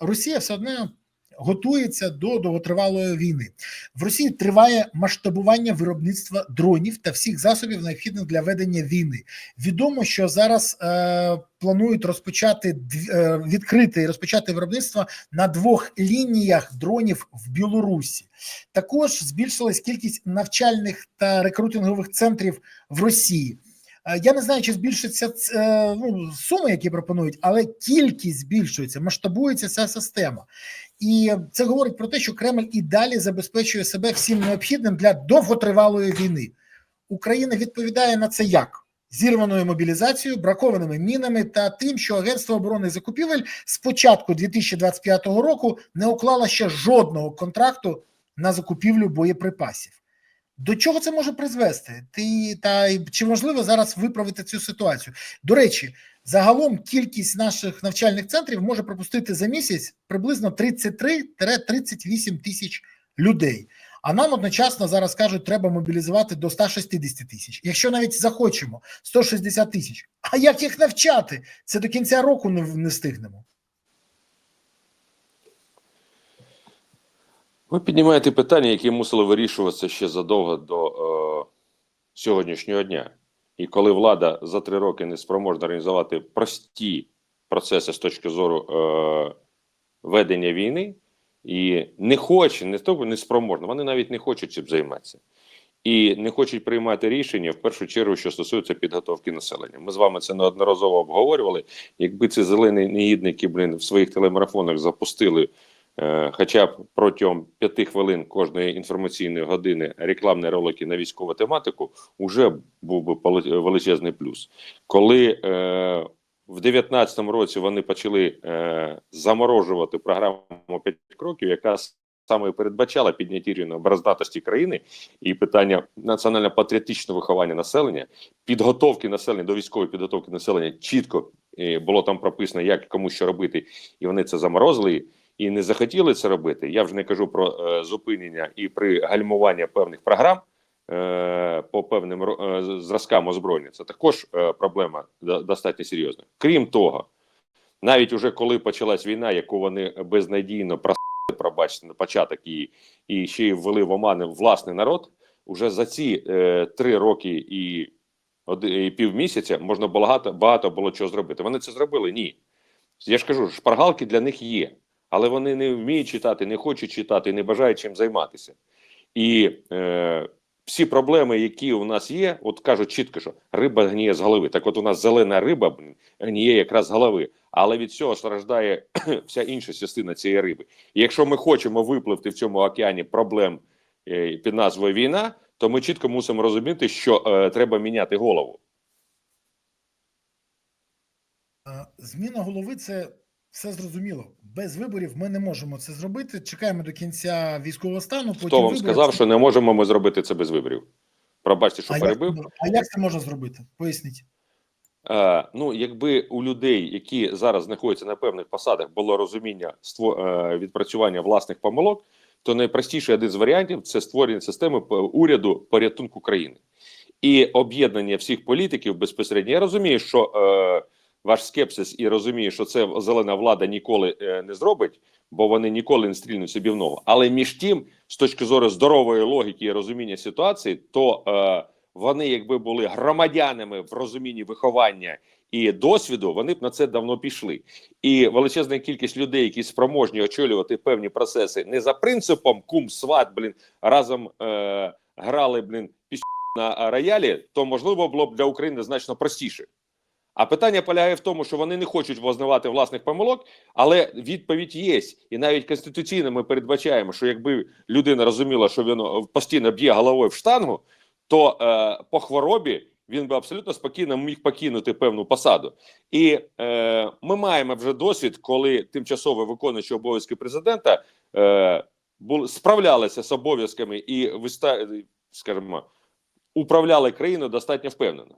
Росія все одно готується до довготривалої війни. В Росії триває масштабування виробництва дронів та всіх засобів, необхідних для ведення війни. Відомо, що зараз е, планують розпочати е, відкрити і розпочати виробництво на двох лініях дронів в Білорусі. Також збільшилась кількість навчальних та рекрутингових центрів в Росії. Е, Я не знаю, чи збільшаться ц- е, ну, суми, які пропонують, але кількість збільшується, масштабується ця система. І це говорить про те, що Кремль і далі забезпечує себе всім необхідним для довготривалої війни. Україна відповідає на це як? Зірваною мобілізацією, бракованими мінами та тим, що Агентство оборони закупівель з початку 2025 року не уклало ще жодного контракту на закупівлю боєприпасів. До чого це може призвести? Ти та чи можливо зараз виправити цю ситуацію? До речі, загалом кількість наших навчальних центрів може пропустити за місяць приблизно 33-38 тисяч людей. А нам одночасно зараз кажуть, треба мобілізувати до 160 тисяч. Якщо навіть захочемо 160 тисяч. А як їх навчати? Це до кінця року не, не встигнемо. Ви піднімаєте питання, які мусили вирішуватися ще задовго до е, сьогоднішнього дня. І коли влада за три роки не спроможна організувати прості процеси з точки зору е, ведення війни, і не хоче, не то не спроможна, вони навіть не хочуть цим займатися. І не хочуть приймати рішення в першу чергу, що стосується підготовки населення. Ми з вами це неодноразово обговорювали. Якби ці зелені негідники блін, в своїх телемарафонах запустили хоча б протягом п'яти хвилин кожної інформаційної години рекламні ролики на військову тематику, вже був би величезний плюс. Коли е, в 2019 році вони почали е, заморожувати програму «5 кроків, яка саме передбачала підняття рівня обороздатості країни і питання національно-патріотичного виховання населення, підготовки населення до військової підготовки населення чітко е, було там прописано, як кому що робити, і вони це заморозили і не захотіли це робити. Я вже не кажу про е, зупинення і при гальмуванні певних програм е, по певним е, зразкам озброєння. Це також е, проблема достатньо серйозна. Крім того, навіть уже коли почалась війна, яку вони безнадійно просили, пробачте на початок і, і ще й ввели в омани власний народ. Уже за ці е, три роки і, і півмісяця можна багато, багато було чого зробити. Вони це зробили? Ні. Я ж кажу, шпаргалки для них є, але вони не вміють читати, не хочуть читати, не бажають чим займатися. І е, всі проблеми, які у нас є, от кажуть чітко, що риба гніє з голови. Так, от у нас зелена риба гніє якраз з голови, але від цього страждає вся інша частина цієї риби. І якщо ми хочемо випливти в цьому океані проблем е, під назвою війна, то ми чітко мусимо розуміти, що е, треба міняти голову. Зміна голови це все зрозуміло. Без виборів ми не можемо це зробити. Чекаємо до кінця військового стану. Потім Хто вам вибори. сказав, що не можемо ми зробити це без виборів? Пробачте, що а перебив. мож- а як це можна зробити? Поясніть. Е, ну, якби у людей, які зараз знаходяться на певних посадах, було розуміння ство, е, відпрацювання власних помилок, то найпростіший один з варіантів це створення системи уряду порятунку країни і об'єднання всіх політиків безпосередньо. Я розумію, що е, ваш скепсис і розумію, що це зелена влада ніколи е, не зробить, бо вони ніколи не стрільнуть собі в ногу. Але між тим, з точки зору здорової логіки і розуміння ситуації, то е, вони, якби були громадянами в розумінні виховання і досвіду, вони б на це давно пішли. І величезна кількість людей, які спроможні очолювати певні процеси, не за принципом кум сват, блін, разом е, грали блін піс на роялі, то можливо було б для України значно простіше. А питання полягає в тому, що вони не хочуть визнавати власних помилок, але відповідь є. І навіть конституційно ми передбачаємо, що якби людина розуміла, що він е, постійно б'є головою в штангу, то е, по хворобі він би абсолютно спокійно міг покинути певну посаду. І е, ми маємо вже досвід, коли тимчасово виконуючи обов'язки президента е, були справлялися з обов'язками і виста, скажімо, управляли країною достатньо впевнено.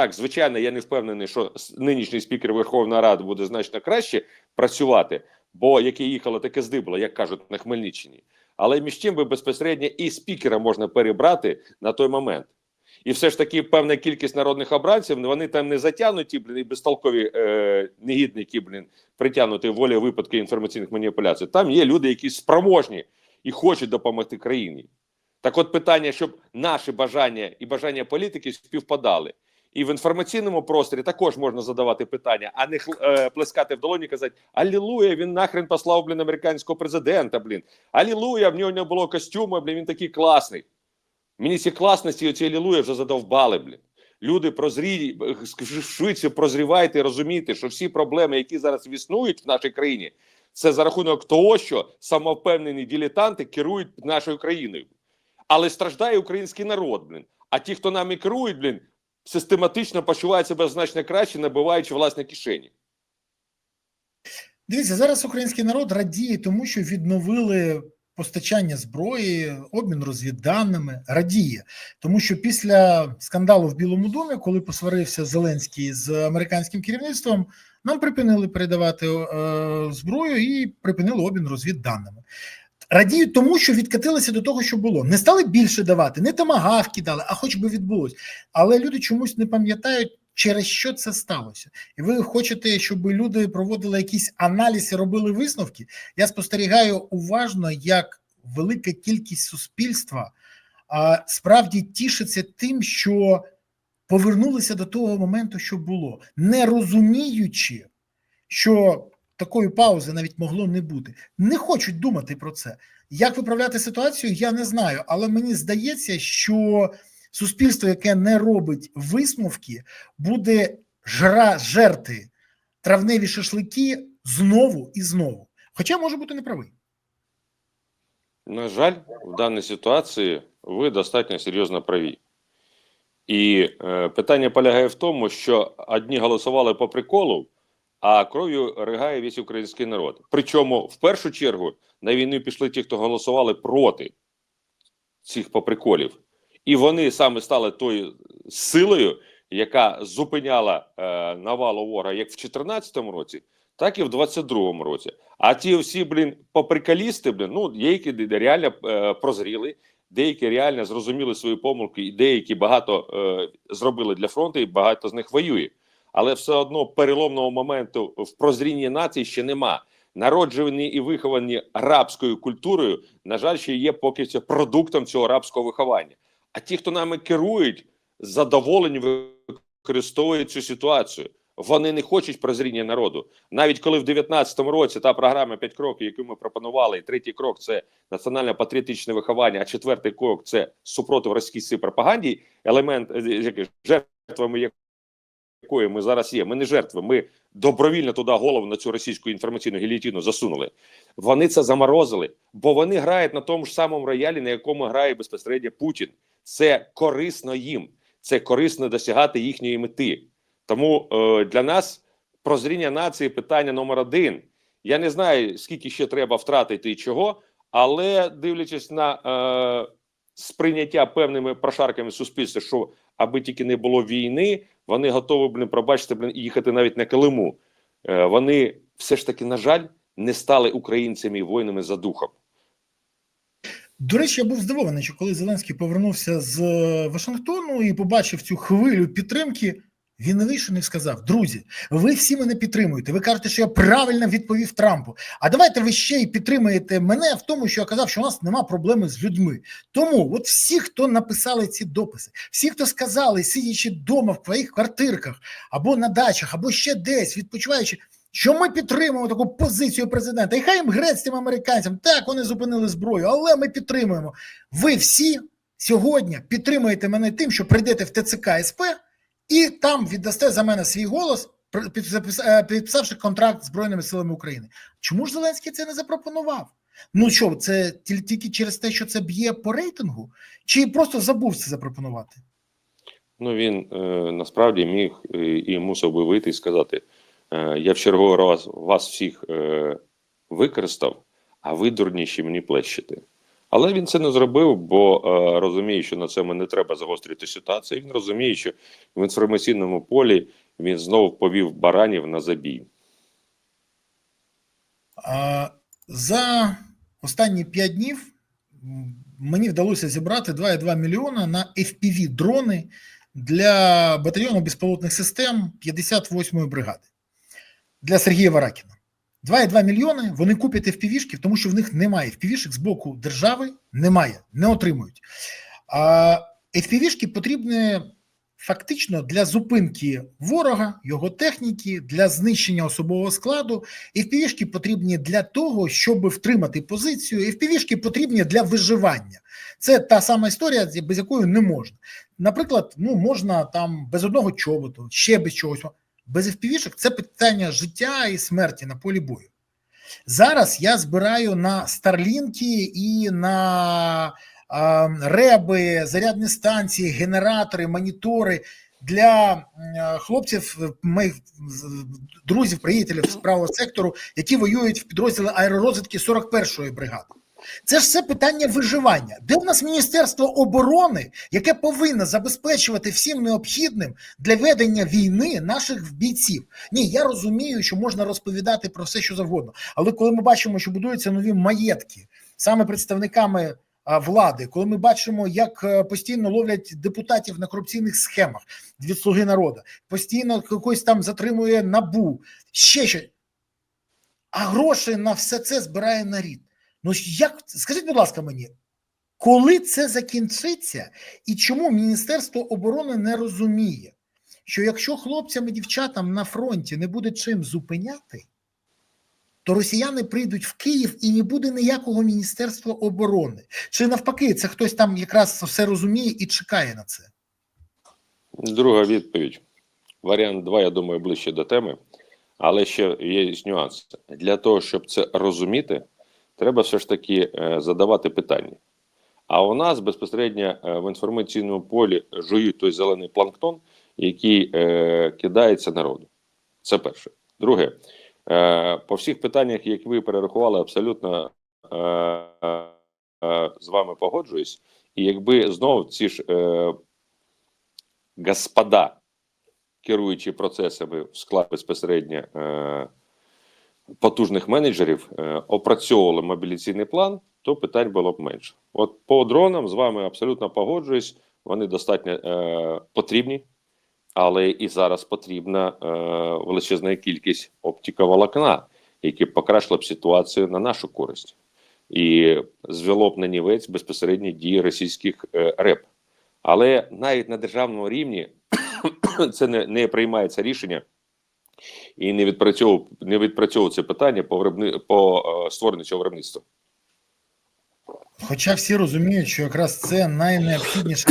Так, звичайно, я не впевнений, що нинішній спікер Верховної Ради буде значно краще працювати, бо яке їхало, таке здибало, як кажуть на Хмельниччині. Але між тим би безпосередньо і спікера можна перебрати на той момент. І все ж таки певна кількість народних обранців вони там не затягнуті, блін, і безтолкові е, негідники, блін, притягнуті волі випадки інформаційних маніпуляцій. Там є люди, які спроможні і хочуть допомогти країні. Так, от питання, щоб наші бажання і бажання політики співпадали. І в інформаційному просторі також можна задавати питання, а не е, плескати в долоні і казати Алілуя, він нахрен послав блін американського президента. Блін, Алілуя, в нього не було костюму, блін, він такий класний. Мені ці класності, оці Алілуя вже задовбали, блін. Люди прозрі, швидше прозрівайте і розумійте, що всі проблеми, які зараз існують в нашій країні, це за рахунок того, що самовпевнені дилетанти керують нашою країною. Але страждає український народ, блін. А ті, хто нами керують, блін, систематично почувають себе значно краще, набиваючи власні кишені. Дивіться, зараз український народ радіє тому, що відновили постачання зброї, обмін розвідданими. Радіє, тому що після скандалу в Білому домі, коли посварився Зеленський з американським керівництвом, нам припинили передавати е, зброю і припинили обмін розвідданими. Радіють тому, що відкатилися до того, що було. Не стали більше давати, не тамагавки дали, а хоч би відбулось. Але люди чомусь не пам'ятають, через що це сталося. І ви хочете, щоб люди проводили якийсь аналіз і робили висновки. Я спостерігаю уважно, як велика кількість суспільства а, справді тішиться тим, що повернулися до того моменту, що було, не розуміючи, що такої паузи навіть могло не бути. Не хочуть думати про це. Як виправляти ситуацію, я не знаю, але мені здається, що суспільство, яке не робить висновки, буде жра жерти травневі шашлики знову і знову. Хоча може бути неправий. На жаль, в даній ситуації ви достатньо серйозно праві. І е, питання полягає в тому, що одні голосували по приколу, а кров'ю ригає весь український народ. Причому, в першу чергу, на війну пішли ті, хто голосували проти цих поприколів. І вони саме стали тою силою, яка зупиняла е, навалу ворога як в 2014 році, так і в 2022 році. А ті всі, блін, поприкалісти, блін, ну, деякі реально е, прозріли, деякі реально зрозуміли свої помилки, і деякі багато е, зробили для фронту, і багато з них воює. Але все одно переломного моменту в прозрінні нації ще нема. Народжувані і виховані рабською культурою, на жаль, ще є поки що продуктом цього рабського виховання. А ті, хто нами керують, задоволені використовують цю ситуацію. Вони не хочуть прозріння народу. Навіть коли в 19-му році та програма «5 кроків, яку ми пропонували, і третій крок це національне патріотичне виховання, а четвертий крок це супротив російській пропаганді, елемент е, який, жертвами якої ми зараз є. Ми не жертви, ми добровільно туди голову на цю російську інформаційну гілітину засунули. Вони це заморозили, бо вони грають на тому ж самому роялі, на якому грає безпосередньо Путін. Це корисно їм, це корисно досягати їхньої мети. Тому е, для нас прозріння нації питання номер один. Я не знаю, скільки ще треба втратити і чого, але дивлячись на е, сприйняття певними прошарками суспільства, що аби тільки не було війни, вони готові блін, пробачити блін, їхати навіть на Килиму. Е, вони все ж таки, на жаль, не стали українцями і воїнами за духом. До речі, я був здивований, що коли Зеленський повернувся з Вашингтону і побачив цю хвилю підтримки, він не вийшов і сказав: Друзі, ви всі мене підтримуєте. Ви кажете, що я правильно відповів Трампу. А давайте ви ще й підтримуєте мене в тому, що я казав, що у нас нема проблеми з людьми. Тому, от всі, хто написали ці дописи, всі, хто сказали, сидячи вдома в своїх квартирках або на дачах, або ще десь відпочиваючи. Що ми підтримуємо таку позицію президента, і хай їм грець американцям. Так, вони зупинили зброю, але ми підтримуємо. Ви всі сьогодні підтримуєте мене тим, що прийдете в ТЦК СП і там віддасте за мене свій голос, підписавши контракт з Збройними силами України. Чому ж Зеленський це не запропонував? Ну що, це тільки через те, що це б'є по рейтингу, чи просто забув це запропонувати? Ну він е, насправді міг е, і мусив би вийти і сказати. Я в черговий раз вас всіх е, використав, а ви дурніші мені плещете. Але він це не зробив, бо е, розуміє, що на цьому не треба загострити ситуацію. Він розуміє, що в інформаційному полі він знову повів баранів на забій. За останні п'ять днів мені вдалося зібрати 2,2 мільйона на FPV дрони для батальйону безпілотних систем 58-ї бригади для Сергія Варакіна. 2,2 мільйони вони купять FPV-шки, тому що в них немає FPV-шок з боку держави, немає, не отримують. А FPV-шки потрібні фактично для зупинки ворога, його техніки, для знищення особового складу. FPV-шки потрібні для того, щоб втримати позицію. FPV-шки потрібні для виживання. Це та сама історія, без якої не можна. Наприклад, ну можна там без одного чоботу, ще без чогось. Без FPV-шок це питання життя і смерті на полі бою. Зараз я збираю на Старлінки і на а, реби, зарядні станції, генератори, монітори для м, хлопців, моїх друзів, приятелів з правого сектору, які воюють в підрозділі аеророзвідки 41-ї бригади. Це ж все питання виживання. Де в нас Міністерство оборони, яке повинно забезпечувати всім необхідним для ведення війни наших бійців? Ні, я розумію, що можна розповідати про все, що завгодно. Але коли ми бачимо, що будуються нові маєтки саме представниками влади, коли ми бачимо, як е, постійно ловлять депутатів на корупційних схемах від слуги народу, постійно когось там затримує набу, ще що. А гроші на все це збирає нарід. Ну як скажіть, будь ласка, мені, коли це закінчиться, і чому Міністерство оборони не розуміє, що якщо хлопцям і дівчатам на фронті не буде чим зупиняти, то росіяни прийдуть в Київ і не буде ніякого Міністерства оборони. Чи навпаки, це хтось там якраз все розуміє і чекає на це? Друга відповідь. Варіант 2, я думаю, ближче до теми. Але ще є нюанс. Для того, щоб це розуміти, треба все ж таки е, задавати питання. А у нас безпосередньо е, в інформаційному полі жують той зелений планктон, який е, кидається народу. Це перше. Друге, по всіх питаннях, які ви перерахували, абсолютно з вами погоджуюсь. І якби знову ці ж господа, керуючи процесами в склад безпосередньо потужних менеджерів, е, опрацьовували мобілізаційний план, то питань було б менше. От по дронам з вами абсолютно погоджуюсь, вони достатньо е, потрібні, але і зараз потрібна е, величезна кількість оптиковолокна, які покращили б ситуацію на нашу користь. І звело б на нівець безпосередні дії російських е, РЕП. Але навіть на державному рівні це не, не приймається рішення і не відпрацьовує не відпрацьовується питання по виробни, по е, створенню цього виробництва. Хоча всі розуміють, що якраз це найнеобхідніша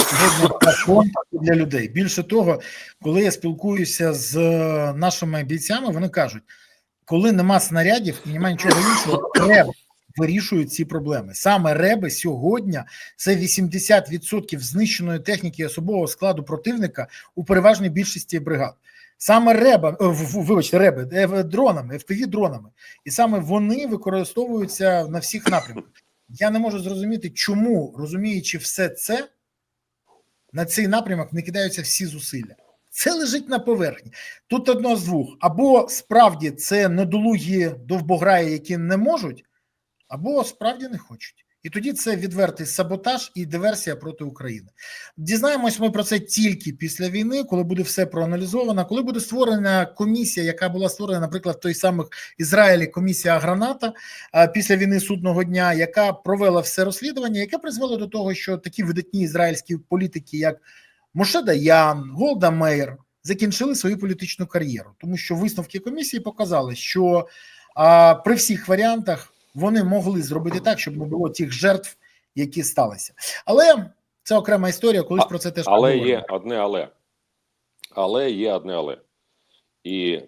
сьогодні для людей. Більше того, коли я спілкуюся з е, нашими бійцями, вони кажуть, коли нема снарядів і немає нічого іншого, реби вирішують ці проблеми. Саме реби сьогодні це 80% знищеної техніки особового складу противника у переважній більшості бригад. Саме реба, е, вибачте, реби е, дронами, fpv дронами, і саме вони використовуються на всіх напрямках. Я не можу зрозуміти, чому, розуміючи все це, на цей напрямок не кидаються всі зусилля. Це лежить на поверхні. Тут одно з двох: або справді це недолугі довбограї, які не можуть, або справді не хочуть. І тоді це відвертий саботаж і диверсія проти України. Дізнаємось ми про це тільки після війни, коли буде все проаналізовано, коли буде створена комісія, яка була створена, наприклад, в той самих Ізраїлі комісія Граната після війни судного дня, яка провела все розслідування, яке призвело до того, що такі видатні ізраїльські політики, як Моше Даян, Голда Мейер, закінчили свою політичну кар'єру, тому що висновки комісії показали, що при всіх варіантах вони могли зробити так, щоб не було тих жертв, які сталися. Але це окрема історія, колись про це теж Але поговоримо. є одне але. Але є одне але. І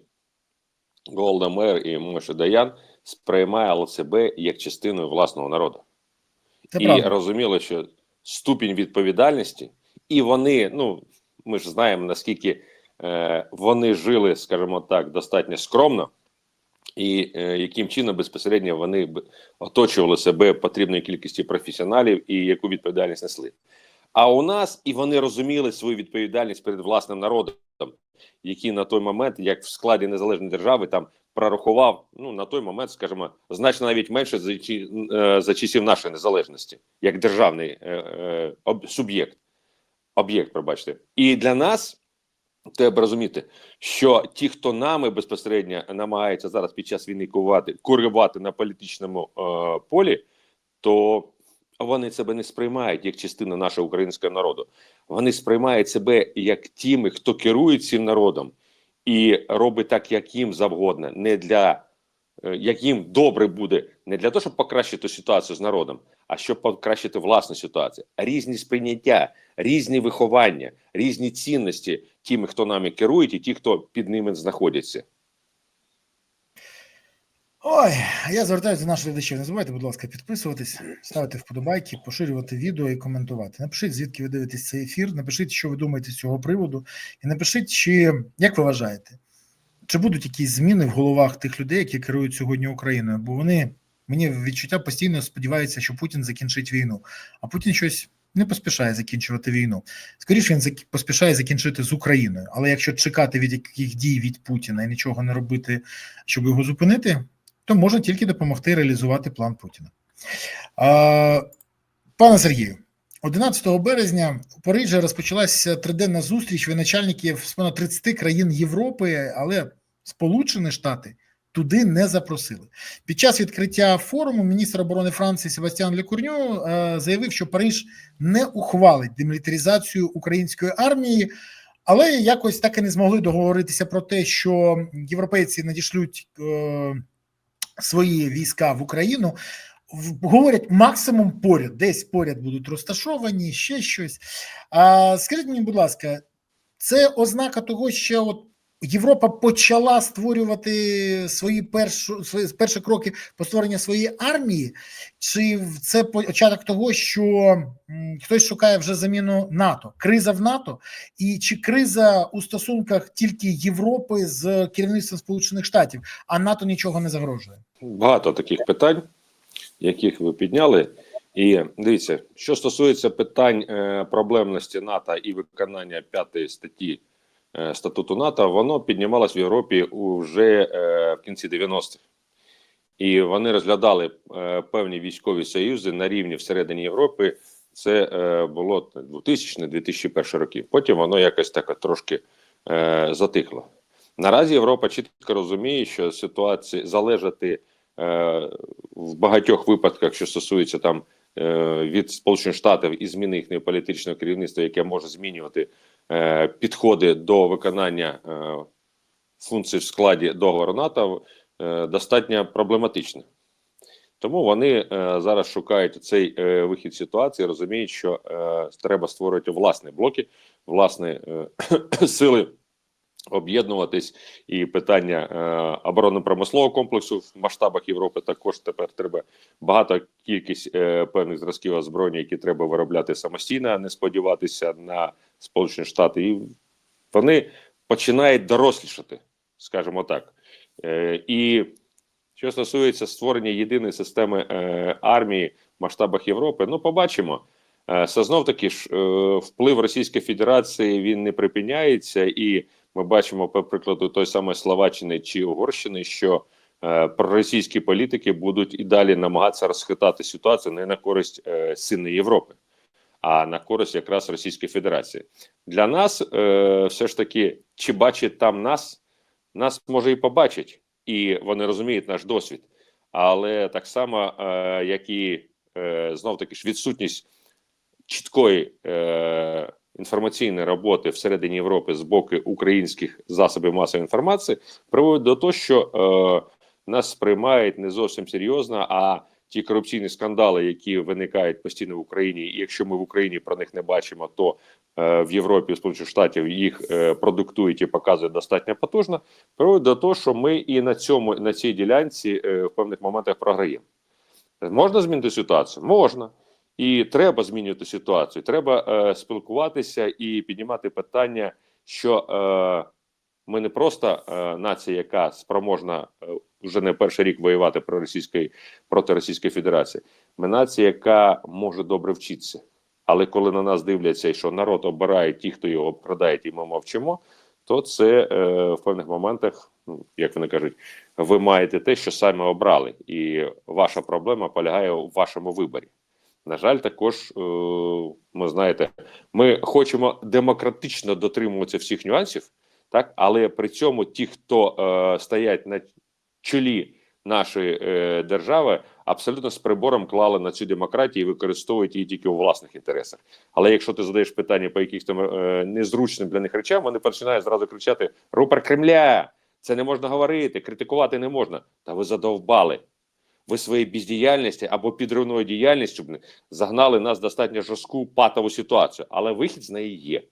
Голда Мер і Моше Даян сприймали себе як частиною власного народу. Це і правда. розуміли, що ступінь відповідальності, і вони, ну ми ж знаємо, наскільки е, вони жили, скажімо так, достатньо скромно, і е, яким чином безпосередньо вони оточували себе потрібною кількістю професіоналів і яку відповідальність несли. А у нас і вони розуміли свою відповідальність перед власним народом, який на той момент, як в складі незалежної держави, там прорахував ну на той момент, скажімо, значно навіть менше за, е, за часів нашої незалежності, як державний е, е, суб'єкт, об'єкт, пробачте. І для нас треба розуміти, що ті, хто нами безпосередньо намагається зараз під час війни кувати, курувати на політичному е, полі, то вони себе не сприймають як частину нашого українського народу. Вони сприймають себе як тими, хто керує цим народом і робить так, як їм завгодно, не для як їм добре буде, не для того, щоб покращити ситуацію з народом, а щоб покращити власну ситуацію. Різні сприйняття, різні виховання, різні цінності тими, хто нами керує, і ті, хто під ними знаходяться. Ой, я звертаюся до наших глядачів. Не забувайте, будь ласка, підписуватись, ставити вподобайки, поширювати відео і коментувати. Напишіть, звідки ви дивитесь цей ефір. Напишіть, що ви думаєте з цього приводу, і напишіть, чи як ви вважаєте, чи будуть якісь зміни в головах тих людей, які керують сьогодні Україною? Бо вони мені відчуття постійно сподіваються, що Путін закінчить війну, а Путін щось не поспішає закінчувати війну. Скоріше він поспішає закінчити з Україною. Але якщо чекати від яких дій від Путіна і нічого не робити, щоб його зупинити, то можна тільки допомогти реалізувати план Путіна. А, пане Сергію, 11 березня у Парижі розпочалася триденна зустріч воєначальників з понад 30 країн Європи, але Сполучені Штати туди не запросили. Під час відкриття форуму міністр оборони Франції Себастьян Лекурньо е, заявив, що Париж не ухвалить демілітаризацію української армії. Але якось так і не змогли договоритися про те, що європейці надішлють е, свої війська в Україну. Говорять максимум поряд, десь поряд будуть розташовані, ще щось. А скажіть мені, будь ласка, це ознака того, що от Європа почала створювати свої перші, свої перші кроки по створенню своєї армії, чи це початок того, що хтось шукає вже заміну НАТО? Криза в НАТО, і чи криза у стосунках тільки Європи з керівництвом Сполучених Штатів, а НАТО нічого не загрожує? Багато таких питань, яких ви підняли. І дивіться, що стосується питань е, проблемності НАТО і виконання п'ятої статті статуту НАТО, воно піднімалось в Європі вже е, в кінці 90-х. І вони розглядали е, певні військові союзи на рівні всередині Європи. Це е, було 2000-2001 роки. Потім воно якось так трошки е, затихло. Наразі Європа чітко розуміє, що ситуація залежати е, в багатьох випадках, що стосується там е, від Сполучених Штатів і зміни їхнього політичного керівництва, яке може змінювати е, підходи до виконання е, функцій в складі договору НАТО, е, достатньо проблематичні. Тому вони е, зараз шукають цей е, вихід ситуації, розуміють, що е, треба створювати власні блоки, власні е, сили об'єднуватись, і питання е, оборонно-промислового комплексу в масштабах Європи також тепер треба багато кількість е, певних зразків озброєння, які треба виробляти самостійно, а не сподіватися на Сполучені Штати. І вони починають дорослішати, скажімо так. Е, і що стосується створення єдиної системи е, армії в масштабах Європи, ну побачимо. Е, Це знов таки ж е, вплив Російської Федерації він не припиняється, і ми бачимо по прикладу той самої Словаччини чи Угорщини, що е, проросійські політики будуть і далі намагатися розхитати ситуацію не на користь е, сильної Європи, а на користь якраз Російської Федерації. Для нас е, все ж таки, чи бачить там нас, нас може і побачить, і вони розуміють наш досвід. Але так само, е, як і е, знов таки ж відсутність чіткої е, інформаційної роботи всередині Європи з боку українських засобів масової інформації приводить до того, що е, нас сприймають не зовсім серйозно. А ті корупційні скандали, які виникають постійно в Україні, і якщо ми в Україні про них не бачимо, то е, в Європі, Сполучених Штатів їх е, продуктують і показують достатньо потужно, приводить до того, що ми і на цьому на цій ділянці е, в певних моментах програємо. Можна змінити ситуацію? Можна. І треба змінювати ситуацію. Треба е, спілкуватися і піднімати питання, що е, ми не просто е, нація, яка спроможна е, вже не перший рік воювати про російської проти Російської Федерації. Ми нація, яка може добре вчитися. Але коли на нас дивляться, що народ обирає ті, хто його обкрадає, і ми мовчимо, то це е, в певних моментах ну, як вони кажуть, ви маєте те, що самі обрали, і ваша проблема полягає у вашому виборі. На жаль, також е, ми знаєте, ми хочемо демократично дотримуватися всіх нюансів, так але при цьому ті, хто е, стоять на чолі нашої е, держави, абсолютно з прибором клали на цю демократію і використовують її тільки у власних інтересах. Але якщо ти задаєш питання по якихось там незручним для них речам, вони починають зразу кричати: Рупер Кремля! Це не можна говорити, критикувати не можна. Та ви задовбали. Ви своєю бездіяльністю або підривною діяльністю загнали нас в достатньо жорстку патову ситуацію, але вихід з неї є.